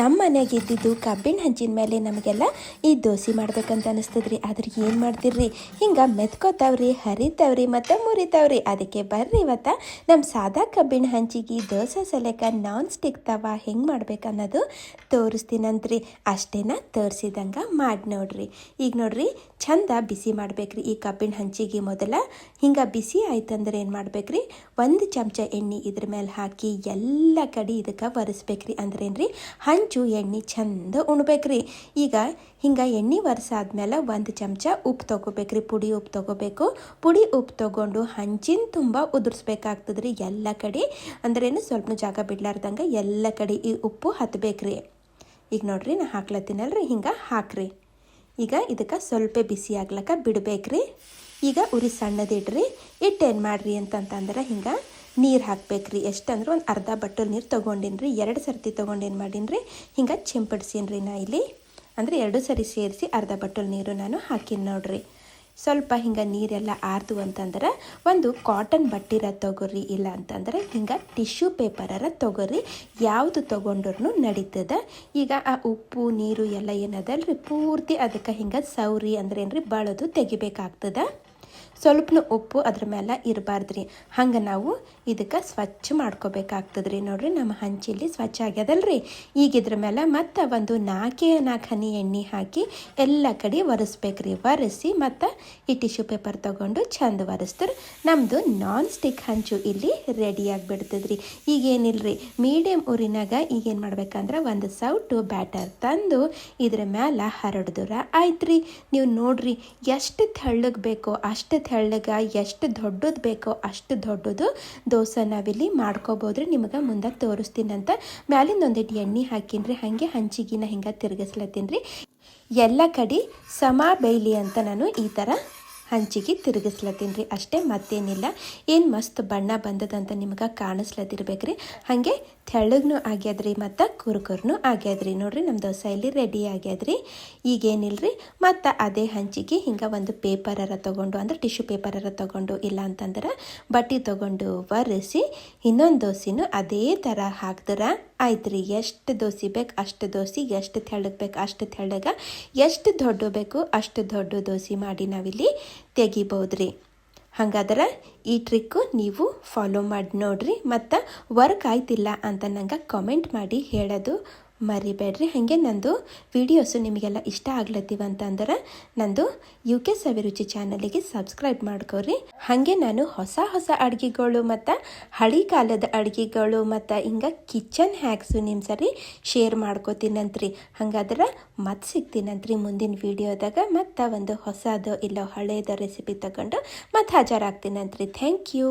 ನಮ್ಮ ಮನೆಗೆ ಇದ್ದಿದ್ದು ಕಬ್ಬಿನ ಹಂಚಿನ ಮೇಲೆ ನಮಗೆಲ್ಲ ಈ ದೋಸೆ ಮಾಡ್ಬೇಕಂತ ಅನಿಸ್ತದ್ರಿ. ಆದ್ರೆ ಏನು ಮಾಡ್ತಿರ್ರಿ? ಹಿಂಗೆ ಮೆತ್ಕೋತಾವ್ರಿ, ಹರಿತಾವ್ರಿ, ಮತ್ತು ಮುರಿತಾವ್ರಿ. ಅದಕ್ಕೆ ಬರ್ರಿ ಇವತ್ತು ನಮ್ಮ ಸಾದಾ ಕಬ್ಬಿನ ಹಂಚಿಗೆ ದೋಸೆ ಸಲಕ ನಾನ್ ಸ್ಟಿಕ್ ತವ ಹೆಂಗೆ ಮಾಡ್ಬೇಕನ್ನೋದು ತೋರಿಸ್ತೀನಂತ್ರಿ. ಅಷ್ಟೇನ ತೋರಿಸಿದಂಗೆ ಮಾಡಿ ನೋಡ್ರಿ ಈಗ ನೋಡ್ರಿ ಚಂದ ಬಿಸಿ ಮಾಡಬೇಕ್ರಿ ಈ ಕಬ್ಬಿನ ಹಂಚಿಗೆ ಮೊದಲ. ಹಿಂಗೆ ಬಿಸಿ ಆಯ್ತಂದ್ರೆ ಏನು ಮಾಡಬೇಕ್ರಿ? ಒಂದು ಚಮಚ ಎಣ್ಣೆ ಇದ್ರ ಮೇಲೆ ಹಾಕಿ ಎಲ್ಲ ಕಡೆ ಇದಕ್ಕೆ ಒರೆಸ್ಬೇಕ್ರಿ. ಅಂದ್ರೆ ಏನ್ರಿ ಹಂಚು ಎಣ್ಣೆ ಚಂದ ಉಣ್ಬೇಕ್ರಿ. ಈಗ ಹಿಂಗೆ ಎಣ್ಣೆ ಒರೆಸಾದ್ಮೇಲೆ ಒಂದು ಚಮಚ ಉಪ್ಪು ತೊಗೋಬೇಕ್ರಿ. ಪುಡಿ ಉಪ್ಪು ತೊಗೋಬೇಕು. ಪುಡಿ ಉಪ್ಪು ತೊಗೊಂಡು ಹಂಚಿನ ತುಂಬ ಉದುರಿಸ್ಬೇಕಾಗ್ತದ್ರಿ ಎಲ್ಲ ಕಡೆ. ಅಂದ್ರೇನು ಸ್ವಲ್ಪ ಜಾಗ ಬಿಡ್ಲಾರ್ದಂಗೆ ಎಲ್ಲ ಕಡೆ ಈ ಉಪ್ಪು ಹತ್ಬೇಕ್ರಿ. ಈಗ ನೋಡ್ರಿ ನಾ ಹಾಕ್ಲತ್ತೀನಲ್ರಿ ಹಿಂಗೆ ಹಾಕ್ರಿ. ಈಗ ಇದಕ್ಕೆ ಸ್ವಲ್ಪ ಬಿಸಿ ಆಗ್ಲಕ್ಕ ಬಿಡಬೇಕ್ರಿ. ಈಗ ಉರಿ ಸಣ್ಣದಿಡ್ರಿ ಇಟ್ಟೇನು ಮಾಡ್ರಿ ಅಂತಂತಂದ್ರೆ ಹಿಂಗೆ ನೀರು ಹಾಕ್ಬೇಕ್ರಿ. ಎಷ್ಟಂದ್ರೆ ಒಂದು ಅರ್ಧ ಬಟ್ಟಲು ನೀರು ತೊಗೊಂಡಿನ್ರಿ. ಎರಡು ಸರ್ತಿ ತೊಗೊಂಡೇನು ಮಾಡೀನಿ ಹಿಂಗೆ ಚಿಂಪಡಿಸೀನಿ ನಾ ಇಲ್ಲಿ. ಅಂದರೆ ಎರಡು ಸರಿ ಸೇರಿಸಿ ಅರ್ಧ ಬಟ್ಟಲು ನೀರು ನಾನು ಹಾಕಿನಿ ನೋಡ್ರಿ. ಸ್ವಲ್ಪ ಹಿಂಗೆ ನೀರೆಲ್ಲ ಆರ್ದು ಅಂತಂದ್ರೆ ಒಂದು ಕಾಟನ್ ಬಟ್ಟಿರ ತೊಗೊರಿ, ಇಲ್ಲ ಅಂತಂದ್ರೆ ಹಿಂಗೆ ಟಿಶ್ಯೂ ಪೇಪರರ ತೊಗೊರಿ, ಯಾವುದು ತೊಗೊಂಡ್ರು ನಡೀತದೆ. ಈಗ ಆ ಉಪ್ಪು, ನೀರು ಎಲ್ಲ ಏನದಲ್ರಿ, ಪೂರ್ತಿ ಅದಕ್ಕೆ ಹಿಂಗೆ ಸೌರಿ ಅಂದ್ರೆ ರೀ ಬಳದು ತೆಗಿಬೇಕಾಗ್ತದ. ಸ್ವಲ್ಪನೂ ಉಪ್ಪು ಅದ್ರ ಮೇಲೆ ಇರಬಾರ್ದ್ರಿ. ಹಂಗೆ ನಾವು ಇದಕ್ಕೆ ಸ್ವಚ್ಛ ಮಾಡ್ಕೋಬೇಕಾಗ್ತದ್ರಿ. ನೋಡಿರಿ ನಮ್ಮ ಹಂಚಿಲಿ ಸ್ವಚ್ಛ ಆಗ್ಯದಲ್ರಿ. ಈಗ ಇದ್ರ ಮೇಲೆ ಮತ್ತೆ ಒಂದು ನಾಲ್ಕೇ ನಾಲ್ಕು ಹನಿ ಎಣ್ಣೆ ಹಾಕಿ ಎಲ್ಲ ಕಡೆ ಒರೆಸ್ಬೇಕ್ರಿ. ಒರೆಸಿ ಮತ್ತು ಈ ಟಿಶ್ಯೂ ಪೇಪರ್ ತೊಗೊಂಡು ಚಂದ ಒರೆಸ್ತಾರೆ ನಮ್ಮದು ನಾನ್ ಸ್ಟಿಕ್ ಹಂಚು ಇಲ್ಲಿ ರೆಡಿ ಆಗಿಬಿಡ್ತದ್ರಿ. ಈಗೇನಿಲ್ರಿ ಮೀಡಿಯಮ್ ಊರಿನಾಗ ಈಗೇನು ಮಾಡ್ಬೇಕಂದ್ರೆ ಒಂದು ಸೌಟು ಬ್ಯಾಟರ್ ತಂದು ಇದ್ರ ಮೇಲೆ ಹರಡಿದ್ರ ಆಯ್ತು ರೀ ನೀವು ನೋಡ್ರಿ ಎಷ್ಟು ತೆಳ್ಳಗೆ ಬೇಕೋ ಅಷ್ಟು ತೆಳ್ಳಗ ಎಷ್ಟು ದೊಡ್ಡದು ಬೇಕೋ ಅಷ್ಟು ದೊಡ್ಡದು ದೋಸೆ ನಾವಿಲ್ಲಿ ಮಾಡ್ಕೋಬೋದ್ರಿ. ನಿಮಗೆ ಮುಂದೆ ತೋರಿಸ್ತೀನಂತ ಮ್ಯಾಲಿಂದ ಒಂದಿಟ್ಟು ಎಣ್ಣೆ ಹಾಕಿನ್ರಿ. ಹಾಗೆ ಹಂಚಿಗಿನ ಹಿಂಗೆ ತಿರುಗಿಸ್ಲತ್ತೀನಿ ಎಲ್ಲ ಕಡೆ ಸಮ ಬೇಯ್ಲಿ ಅಂತ ನಾನು ಈ ಥರ ಹಂಚಿಗೆ ತಿರುಗಿಸ್ಲತ್ತೀನಿ ರೀ ಅಷ್ಟೇ ಮತ್ತೇನಿಲ್ಲ. ಏನು ಮಸ್ತ್ ಬಣ್ಣ ಬಂದದಂತ ನಿಮ್ಗೆ ಕಾಣಿಸ್ಲತ್ತಿರ್ಬೇಕ್ರಿ. ಹಾಗೆ ತೆಳ್ಳಗ್ನೂ ಆಗ್ಯಾದ್ರಿ ಮತ್ತು ಕುರ್ಕುರ್ನು ಆಗ್ಯಾದ್ರಿ. ನೋಡ್ರಿ ನಮ್ಮ ದೋಸೆ ಇಲ್ಲಿ ರೆಡಿ ಆಗ್ಯದ್ರಿ. ಈಗೇನಿಲ್ರಿ? ಮತ್ತು ಅದೇ ಹಂಚಿಗೆ ಹಿಂಗೆ ಒಂದು ಪೇಪರರ ತೊಗೊಂಡು, ಅಂದ್ರೆ ಟಿಶ್ಯೂ ಪೇಪರರ ತೊಗೊಂಡು ಇಲ್ಲ ಅಂತಂದ್ರೆ ಬಟ್ಟೆ ತೊಗೊಂಡು ಒರೆಸಿ, ಇನ್ನೊಂದು ದೋಸೆನೂ ಅದೇ ಥರ ಹಾಕ್ದ್ರೆ ಆಯ್ತು ರೀ ಎಷ್ಟು ದೋಸೆ ಬೇಕು ಅಷ್ಟು ದೋಸೆ, ಎಷ್ಟು ತೆಳ್ಳಗೆ ಬೇಕು ಅಷ್ಟು ತೆಳ್ಳಗೆ, ಎಷ್ಟು ದೊಡ್ಡ ಬೇಕು ಅಷ್ಟು ದೊಡ್ಡ ದೋಸೆ ಮಾಡಿ ನಾವಿಲ್ಲಿ ತೆಗಿಬೋದ್ರಿ. ಹಾಗಾದ್ರೆ ಈ ಟ್ರಿಕ್ಕು ನೀವು ಫಾಲೋ ಮಾಡಿ ನೋಡ್ರಿ ಮತ್ತು ವರ್ಕ್ ಆಯ್ತಿಲ್ಲ ಅಂತ ನಂಗೆ ಕಮೆಂಟ್ ಮಾಡಿ ಹೇಳೋದು. ಮರಿಬೇಡ್ರಿ. ಹಾಗೆ ನಂದು ವಿಡಿಯೋಸು ನಿಮಗೆಲ್ಲ ಇಷ್ಟ ಆಗ್ಲತ್ತೀವ ಅಂತಂದ್ರೆ ನಂದು ಯು ಕೆ ಸವಿರುಚಿ ಚಾನಲಿಗೆ ಸಬ್ಸ್ಕ್ರೈಬ್ ಮಾಡ್ಕೋರಿ. ಹಾಗೆ ನಾನು ಹೊಸ ಹೊಸ ಅಡುಗೆಗಳು ಮತ್ತು ಹಳಿ ಕಾಲದ ಅಡುಗೆಗಳು ಮತ್ತು ಹಿಂಗೆ ಕಿಚನ್ ಹ್ಯಾಕ್ಸು ನಿಮ್ಮ ಸರಿ ಶೇರ್ ಮಾಡ್ಕೋತೀನಂತ್ರಿ. ಹಂಗಾದ್ರೆ ಮತ್ತೆ ಸಿಗ್ತೀನಂತ್ರಿ ಮುಂದಿನ ವಿಡಿಯೋದಾಗ ಮತ್ತು ಒಂದು ಹೊಸದು ಇಲ್ಲ ಹಳೆಯದ ರೆಸಿಪಿ ತಗೊಂಡು ಮತ್ತೆ ಹಾಜರಾಗ್ತೀನಂತ್ರಿ. Thank you